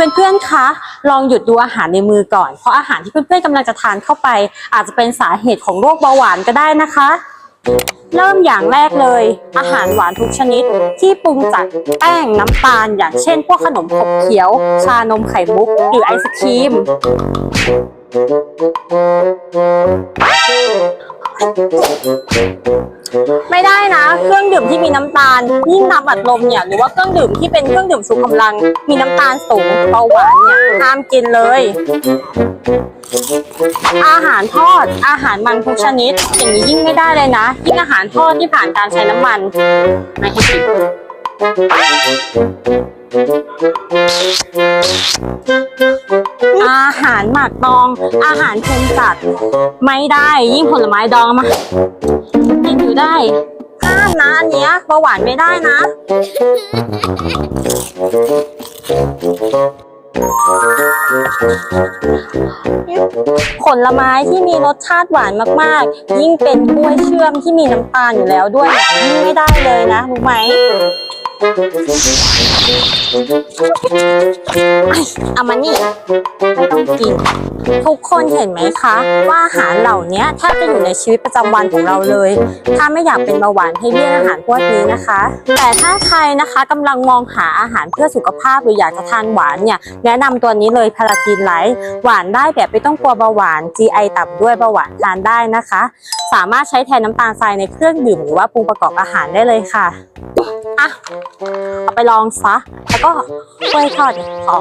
เพื่อนๆ คะ ลองหยุดดูอาหารในมือก่อน เพราะอาหารที่เพื่อนๆกำลังจะทานเข้าไป อาจจะเป็นสาเหตุของโรคเบาหวานก็ได้นะคะ เริ่มอย่างแรกเลย อาหารหวานทุกชนิด ที่ปรุงจากแป้งน้ำตาล อย่างเช่น พวกขนมขบเขียว ชานมไข่มุก หรือไอศครีม ไม่ได้นะ เครื่องดื่มที่มีน้ำตาลยิ่งน้ำอัดลมเนี่ยหรือว่าเครื่องดื่มที่เป็นเครื่องดื่มชูกำลัง มีน้ำตาลสูงเบาหวานเนี่ยห้ามกินเลย อาหารทอดอาหารมันทุกชนิด อย่างนี้ยิ่งไม่ได้เลยนะ ยิ่งอาหารทอดที่ผ่านการใช้น้ำมันไม่ให้กิน อาหารหมักดอง อาหารเค็มจัด ไม่ได้ยิ่งผลไม้ดองมากินอยู่ได้ห้ามนะอันเนี้ยเบาหวานไม่ได้นะ ผลไม้ที่มีรสชาติหวานมากๆ ยิ่งเป็นกล้วยเชื่อมที่มีน้ำตาลอยู่แล้วด้วยเนี่ยยิ่งไม่ได้เลยนะรู้ไหม เอามานี่ไม่ต้องกิน ทุกคนเห็นไหมคะ ว่าอาหารเหล่านี้แทบจะอยู่ในชีวิตประจำวันของเราเลย ถ้าไม่อยากเป็นเบาหวานให้เลี่ยงอาหารพวกนี้นะคะ แต่ถ้าใครนะคะกำลังมองหาอาหารเพื่อสุขภาพหรืออยากจะทานหวานเนี่ยแนะนำตัวนี้เลยพาราทีนไลท์หวานได้แบบไม่ต้องกลัวเบาหวาน GI ต่ำด้วยเบาหวานทานได้นะคะ สามารถใช้แทนน้ำตาลทรายในเครื่องดื่มหรือว่าปรุงประกอบอาหารได้เลยค่ะ อะเอาไปลองซะ แล้วก็กล้วยทอดเนี่ยพอ